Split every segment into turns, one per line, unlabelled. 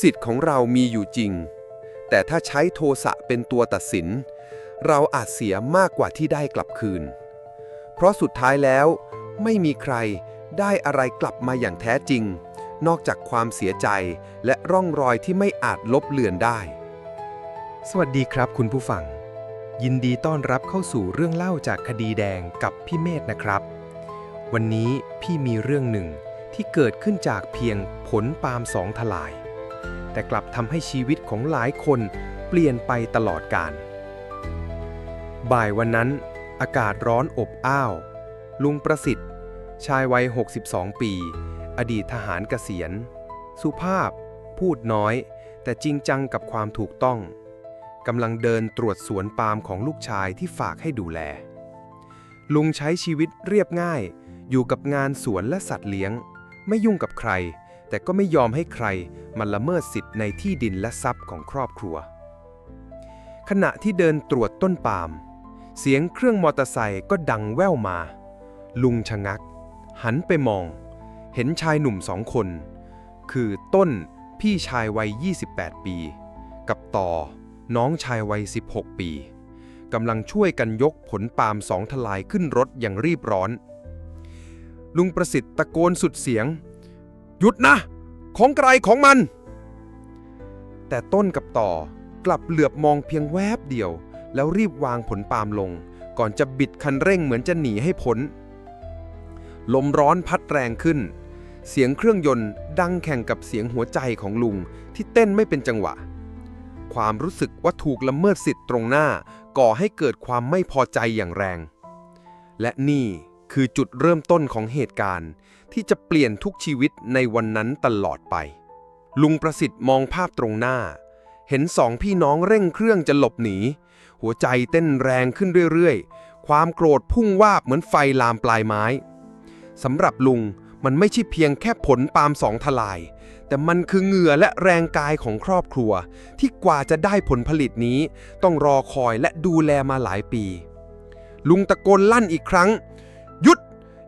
สิทธิ์ของเรามีอยู่จริง แต่ถ้าใช้โทสะเป็นตัวตัดสิน เราอาจเสียมากกว่าที่ได้กลับคืน เพราะสุดท้ายแล้วไม่มีใครได้อะไรกลับมาอย่างแท้จริง นอกจากความเสียใจและร่องรอยที่ไม่อาจลบเลือนได้
สวัสดีครับคุณผู้ฟัง ยินดีต้อนรับเข้าสู่เรื่องเล่าจากคดีแดงกับพี่เมธนะครับ วันนี้พี่มีเรื่องหนึ่งที่เกิดขึ้นจากเพียงผลปาล์มสองทลาย แต่กลับทำให้ชีวิตของหลายคนเปลี่ยนไปตลอดกาลบ่ายวันนั้น อากาศร้อนอบอ้าว ลุงประสิทธิ์ ชายวัย 62 ปี อดีตทหารเกษียณ สุภาพ พูดน้อย แต่จริงจังกับความถูกต้องกำลังเดินตรวจสวนปาล์มของลูกชายที่ฝากให้ดูแล ลุงใช้ชีวิตเรียบง่าย อยู่กับงานสวนและสัตว์เลี้ยง ไม่ยุ่งกับใคร แต่ก็ไม่ยอมให้ใครมาละเมิดสิทธิ์ในที่ดินและทรัพย์ของครอบครัว ขณะที่เดินตรวจต้นปาล์มเสียงเครื่องมอเตอร์ไซค์ก็ดังแว่วมา ลุงชะงัก หันไปมอง เห็นชายหนุ่มสองคน คือต้นพี่ชายวัย 28 ปี กับต่อน้องชายวัย 16 ปีกำลังช่วยกันยกผลปาล์มสองทลายขึ้นรถอย่างรีบร้อน ลุงประสิทธิ์ตะโกนสุดเสียง หยุดนะ ของไกลของมัน แต่ต้นกับต่อกลับเหลือบมองเพียงแวบเดียว แล้วรีบวางผลปาล์มลง ก่อนจะบิดคันเร่งเหมือนจะหนีให้พ้น ลมร้อนพัดแรงขึ้น เสียงเครื่องยนต์ดังแข่งกับเสียงหัวใจของลุงที่เต้นไม่เป็นจังหวะ ความรู้สึกว่าถูกละเมิดสิทธิ์ตรงหน้า ก่อให้เกิดความไม่พอใจอย่างแรง และนี่ คือจุดเริ่มต้นของเหตุการณ์ ที่จะเปลี่ยนทุกชีวิตในวันนั้นตลอดไป ลุงประสิทธิ์มองภาพตรงหน้า เห็นสองพี่น้องเร่งเครื่องจะหลบหนี หัวใจเต้นแรงขึ้นเรื่อยๆ ความโกรธพุ่งวาบเหมือนไฟลามปลายไม้สำหรับลุงมันไม่ใช่เพียงแค่ผลปาล์มสองทลาย แต่มันคือเหงื่อและแรงกายของครอบครัว ที่กว่าจะได้ผลผลิตนี้ ต้องรอคอยและดูแลมาหลายปี ลุงตะโกนลั่นอีกครั้ง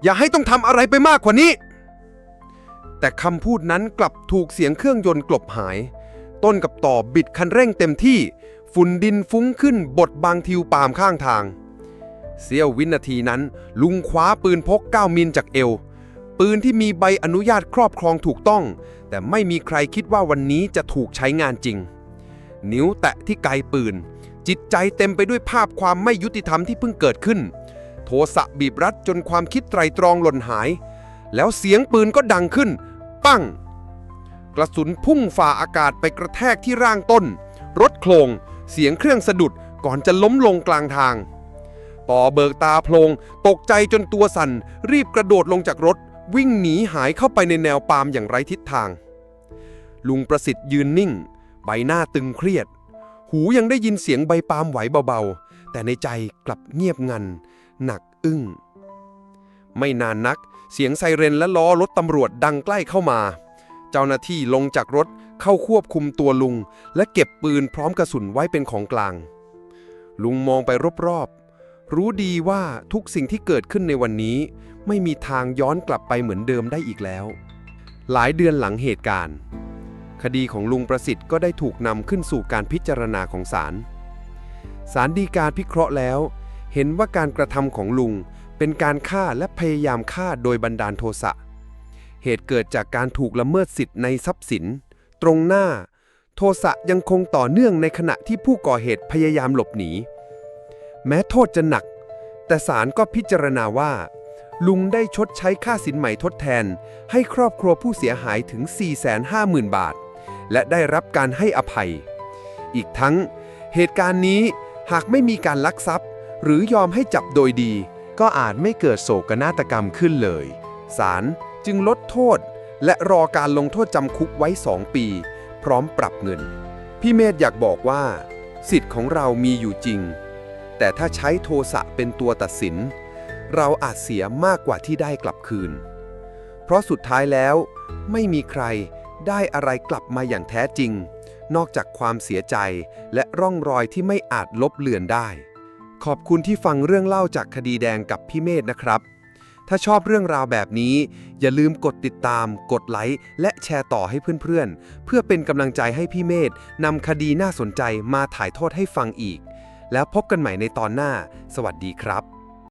อย่าให้ต้องทำอะไรไปมากกว่านี้ แต่คำพูดนั้นกลับถูกเสียงเครื่องยนต์กลบหาย ต้นกับต่อบิดคันเร่งเต็มที่ ฝุ่นดินฟุ้งขึ้นบดบางทิวปามข้างทาง เสี้ยววินาทีนั้น ลุงคว้าปืนพก 9 มิลจากเอว ปืนที่มีใบอนุญาตครอบครองถูกต้อง แต่ไม่มีใครคิดว่าวันนี้จะถูกใช้งานจริง นิ้วแตะที่ไกปืนจิตใจเต็มไปด้วยภาพความไม่ยุติธรรมที่เพิ่งเกิดขึ้น โทสะบีบรัดจนความคิดไตรตรองหล่นหาย แล้วเสียงปืนก็ดังขึ้น ปั้ง กระสุนพุ่งฝ่าอากาศไปกระแทกที่ร่างต้น รถโคลง เสียงเครื่องสะดุดก่อนจะล้มลงกลางทาง ต่อเบิกตาโพลง ตกใจจนตัวสั่น รีบกระโดดลงจากรถ วิ่งหนีหายเข้าไปในแนวปามอย่างไร้ทิศทาง ลุงประสิทธิ์ยืนนิ่ง ใบหน้าตึงเครียด หูยังได้ยินเสียงใบปาล์มไหวเบาๆ แต่ในใจกลับเงียบงัน หนักอึ้ง ไม่นานนัก เสียงไซเรนและล้อรถตำรวจดังใกล้เข้ามา เจ้าหน้าที่ลงจากรถเข้าควบคุมตัวลุง และเก็บปืนพร้อมกระสุนไว้เป็นของกลาง ลุงมองไปรอบๆ รู้ดีว่าทุกสิ่งที่เกิดขึ้นในวันนี้ ไม่มีทางย้อนกลับไปเหมือนเดิมได้อีกแล้ว หลายเดือนหลังเหตุการณ์ คดีของลุงประสิทธิ์ก็ได้ถูกนำขึ้นสู่การพิจารณาของศาล ศาลฎีกาพิเคราะห์แล้ว เห็นว่าการกระทำของลุงเป็นการฆ่าและพยายามฆ่าโดยบันดาลโทสะ เหตุเกิดจากการถูกละเมิดสิทธิ์ในทรัพย์สิน ตรงหน้า โทสะยังคงต่อเนื่องในขณะที่ผู้ก่อเหตุพยายามหลบหนี แม้โทษจะหนัก แต่ศาลก็พิจารณาว่า ลุงได้ชดใช้ค่าสินใหม่ทดแทน ให้ครอบครัวผู้เสียหายถึง 450,000 บาท และได้รับการให้อภัย อีกทั้ง เหตุการณ์นี้หากไม่มีการลักทรัพย์ หรือยอมให้จับโดยดี ก็อาจไม่เกิดโศกนาฏกรรมขึ้นเลยศาลจึงลดโทษ และรอการลงโทษจำคุกไว้ 2 ปี พร้อมปรับเงิน พี่เมธอยากบอกว่า สิทธิ์ของเรามีอยู่จริง แต่ถ้าใช้โทสะเป็นตัวตัดสิน เราอาจเสียมากกว่าที่ได้กลับคืน เพราะสุดท้ายแล้ว ไม่มีใครได้อะไรกลับมาอย่างแท้จริง นอกจากความเสียใจและร่องรอยที่ไม่อาจลบเลือนได้ ขอบคุณที่ฟังเรื่องเล่าจากคดีแดงกับพี่เมธนะครับ
ถ้าชอบเรื่องราวแบบนี้ อย่าลืมกดติดตาม กดไลค์และแชร์ต่อให้เพื่อนๆ เพื่อเป็นกำลังใจให้พี่เมธนำคดีน่าสนใจมาถ่ายทอดให้ฟังอีก แล้วพบกันใหม่ในตอนหน้า สวัสดีครับ